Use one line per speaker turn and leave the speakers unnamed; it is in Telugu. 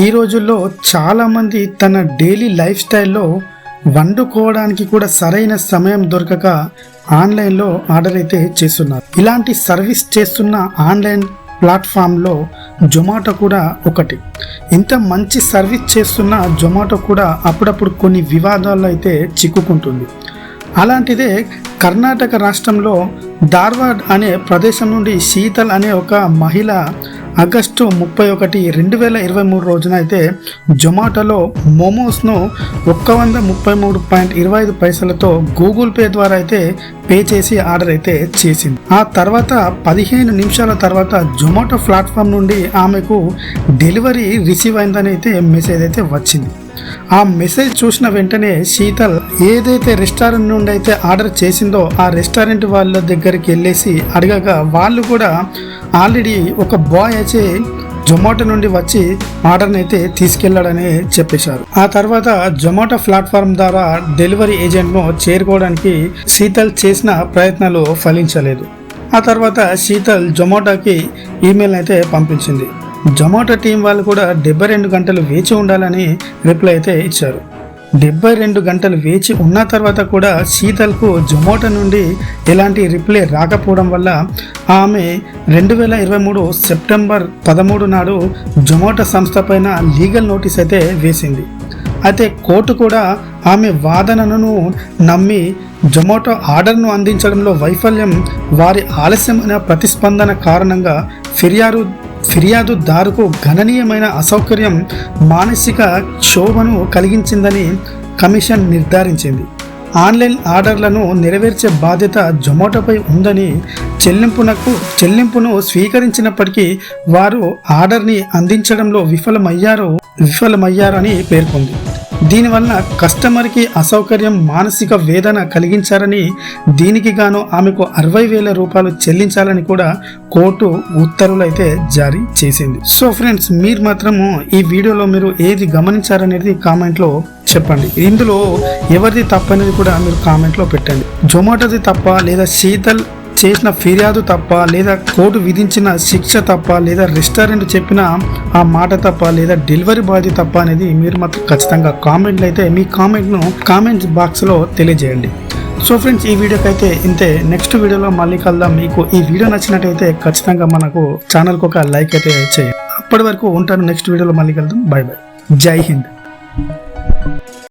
ఈ రోజుల్లో చాలామంది తన డైలీ లైఫ్ స్టైల్లో వండుకోవడానికి కూడా సరైన సమయం దొరకక ఆన్లైన్లో ఆర్డర్ అయితే చేస్తున్నారు. ఇలాంటి సర్వీస్ చేస్తున్న ఆన్లైన్ ప్లాట్ఫామ్లో జొమాటో కూడా ఒకటి. ఇంత మంచి సర్వీస్ చేస్తున్న జొమాటో కూడా అప్పుడప్పుడు కొన్ని వివాదాల్లో అయితే చిక్కుకుంటుంది. అలాంటిదే కర్ణాటక రాష్ట్రంలో ధార్వాడ్ అనే ప్రదేశం నుండి శీతల్ అనే ఒక మహిళ ఆగస్టు ముప్పై ఒకటి రెండు వేల ఇరవై మూడు రోజున అయితే జొమాటోలో మోమోస్ను ఒక్క వంద ముప్పై మూడు పాయింట్ ఇరవై ఐదు పైసలతో గూగుల్ పే ద్వారా అయితే పే చేసి ఆర్డర్ అయితే చేసింది. ఆ తర్వాత పదిహేను నిమిషాల తర్వాత జొమాటో ప్లాట్ఫామ్ నుండి ఆమెకు డెలివరీ రిసీవ్ అయిందని అయితే మెసేజ్ అయితే వచ్చింది. ఆ మెసేజ్ చూసిన వెంటనే శీతల్ ఏదైతే రెస్టారెంట్ నుండి అయితే ఆర్డర్ చేసిందో ఆ రెస్టారెంట్ వాళ్ళ దగ్గరికి వెళ్ళేసి అడగగా వాళ్ళు కూడా ఆల్రెడీ ఒక బాయ్ అయితే జొమాటో నుండి వచ్చి ఆర్డర్ని అయితే తీసుకెళ్ళాడని చెప్పేశారు. ఆ తర్వాత జొమాటో ప్లాట్ఫామ్ ద్వారా డెలివరీ ఏజెంట్ను చేరుకోవడానికి శీతల్ చేసిన ప్రయత్నాలు ఫలించలేదు. ఆ తర్వాత శీతల్ జొమాటోకి ఈమెయిల్ అయితే పంపించింది. జొమాటో టీం వాళ్ళు కూడా డెబ్బై రెండు గంటలు వేచి ఉండాలని రిప్లై అయితే ఇచ్చారు. డెబ్బై రెండు గంటలు వేచి ఉన్న తర్వాత కూడా శీతల్కు జొమాటో నుండి ఎలాంటి రిప్లై రాకపోవడం వల్ల ఆమె రెండు వేల ఇరవై మూడు సెప్టెంబర్ పదమూడు నాడు జొమాటో సంస్థ పైన లీగల్ నోటీస్ అయితే వేసింది. అయితే కోర్టు కూడా ఆమె వాదనను నమ్మి జొమాటో ఆర్డర్ను అందించడంలో వైఫల్యం వారి ఆలస్యమైన ప్రతిస్పందన కారణంగా ఫిర్యాదు ఫిర్యాదుదారుకు గణనీయమైన అసౌకర్యం మానసిక క్షోభను కలిగించిందని కమిషన్ నిర్ధారించింది. ఆన్లైన్ ఆర్డర్లను నెరవేర్చే బాధ్యత జొమాటోపై ఉందని చెల్లింపునకు చెల్లింపును స్వీకరించినప్పటికీ వారు ఆర్డర్ని అందించడంలో విఫలమయ్యారు విఫలమయ్యారని పేర్కొంది. దీనివల్ల కస్టమర్కి అసౌకర్యం మానసిక వేదన కలిగించారని దీనికి గాను ఆమెకు అరవై వేల రూపాయలు చెల్లించాలని కూడా కోర్టు ఉత్తర్వులు అయితే జారీ చేసింది. సో ఫ్రెండ్స్ మీరు మాత్రము ఈ వీడియోలో మీరు ఏది గమనించారనేది కామెంట్లో చెప్పండి. ఇందులో ఎవరిది తప్పనేది కూడా మీరు కామెంట్లో పెట్టండి. జొమాటోది తప్ప లేదా శీతల్ చేసిన ఫిర్యాదు తప్ప లేదా కోర్టు విధించిన శిక్ష తప్ప లేదా రెస్టారెంట్ చెప్పిన ఆ మాట తప్ప లేదా డెలివరీ బాయ్ తప్ప అనేది మీరు మాత్రం ఖచ్చితంగా కామెంట్లు అయితే మీ కామెంట్ను కామెంట్ బాక్స్లో తెలియజేయండి. సో ఫ్రెండ్స్ ఈ వీడియోకి అయితే ఇంతే. నెక్స్ట్ వీడియోలో మళ్ళీ కలుద్దాం. మీకు ఈ వీడియో నచ్చినట్టయితే ఖచ్చితంగా మనకు ఛానల్కి ఒక లైక్ అయితే చేయండి. అప్పటి వరకు ఉంటాను. నెక్స్ట్ వీడియోలో మళ్ళీ కలుద్దాం. బాయ్ బాయ్ జై హింద్.